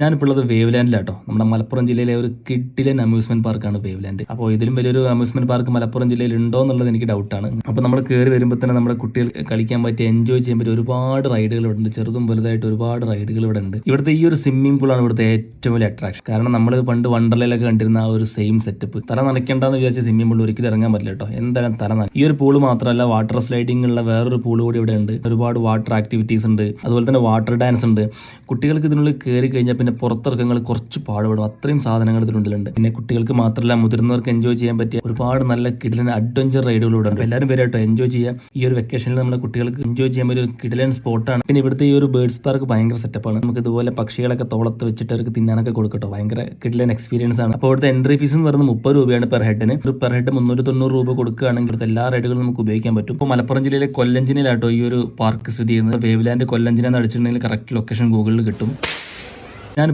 ഞാനിപ്പോൾ ഉള്ളത് വേവ് ലാൻഡിലാട്ടോ നമ്മുടെ മലപ്പുറം ജില്ലയിലെ ഒരു കിഡിലൻ അമ്യൂസ്മെന്റ് പാർക്കാണ് വേവ് ലാൻഡ് അപ്പോൾ ഇതിലും വലിയൊരു അമ്യൂസ്മെന്റ് പാർക്ക് മലപ്പുറം ജില്ലയിൽ ഉണ്ടോ എന്നുള്ളത് എനിക്ക് ഡൗട്ടാണ് അപ്പോൾ നമ്മൾ കയറി വരുമ്പോൾ തന്നെ നമ്മുടെ കുട്ടികൾ കളിക്കാൻ പറ്റിയ എൻജോയ് ചെയ്യാൻ പറ്റിയ ഒരുപാട് റൈഡുകൾ ഇവിടെ ഉണ്ട് ചെറുതും വലുതായിട്ട് ഒരുപാട് റൈഡുകൾ ഇവിടെ ഉണ്ട് ഇവിടുത്തെ ഈ ഒരു സ്വിമ്മിംഗ് പൂളാണ് ഇവിടുത്തെ ഏറ്റവും വലിയ അട്രാക്ഷൻ കാരണം നമ്മൾ പണ്ട് വണ്ടർലയിലൊക്കെ കണ്ടിരുന്ന ആ ഒരു സെയിം സെറ്റപ്പ് തല നനയ്ക്കേണ്ടെന്ന് വിചാരിച്ച സ്വിമ്മിംഗ് പൂൾ ഒരിക്കലും ഇറങ്ങാൻ പറ്റില്ല കേട്ടോ. എന്തായാലും തല നന ഈ ഒരു പൂൾ മാത്രമല്ല വാട്ടർ സ്ലൈഡിംഗ് ഉള്ള വേറൊരു പൂൾ കൂടി ഇവിടെ ഉണ്ട് ഒരുപാട് വാട്ടർ ആക്ടിവിറ്റീസ് ഉണ്ട്. അതുപോലെ തന്നെ വാട്ടർ ഡാൻസ് ഉണ്ട്. കുട്ടികൾക്ക് ഇതിനുള്ളിൽ കയറി കഴിഞ്ഞാൽ പിന്നെ പുറത്തിറക്കങ്ങൾ കുറച്ച് പാടുപെടും. അത്രയും സാധനങ്ങൾ ഇതിലുണ്ടിലുണ്ട് പിന്നെ കുട്ടികൾക്ക് മാത്രമല്ല മുതിർന്നവർക്ക് എൻജോയ് ചെയ്യാൻ പറ്റിയ ഒരുപാട് നല്ല കിടിലൻ അഡ്വഞ്ചർ റൈഡുകളൂടെ എല്ലാവരും വരാട്ടോ എൻജോയ് ചെയ്യാം ഈ ഒരു വെക്കേഷനിൽ നമ്മുടെ കുട്ടികൾക്ക് എൻജോയ് ചെയ്യാൻ പറ്റിയ ഒരു കിടിലൻ സ്പോട്ടാണ് പിന്നെ ഇവിടുത്തെ ഈ ഒരു ബേർഡ്സ് പാർക്ക് ഭയങ്കര സെറ്റപ്പാണ് നമുക്ക് ഇതുപോലെ പക്ഷികളൊക്കെ തോളത്ത് വെച്ചിട്ട് അവർക്ക് തിന്നാനൊക്കെ കൊടുക്കട്ടോ ഭയങ്കര കിടിലൻ എക്സ്പീരിയൻസ് ആണ്. അപ്പോൾ ഇവിടുത്തെ എൻട്രി ഫീസ് എന്ന് പറയുന്നത് മുപ്പത് രൂപയാണ് പെർ ഹെഡിന് ഒരു പെർ ഹെഡ് മുന്നൂറ്റി തൊണ്ണൂറ് രൂപ കൊടുക്കുകയാണെങ്കിൽ ഇവിടുത്തെ എല്ലാ റൈഡുകളും നമുക്ക് ഉപയോഗിക്കാൻ പറ്റും. ഇപ്പോൾ മലപ്പുറം ജില്ലയിലെ കൊല്ലഞ്ചിനിലാട്ടോ ഈ ഒരു പാർക്ക് സ്ഥിതി ചെയ്യുന്നത്. വേവ്ലാൻഡ് കൊല്ലഞ്ചിനെന്ന് അടിച്ചിട്ടുണ്ടെങ്കിൽ കറക്റ്റ് ലൊക്കേഷൻ ഗൂഗിളിൽ കിട്ടും.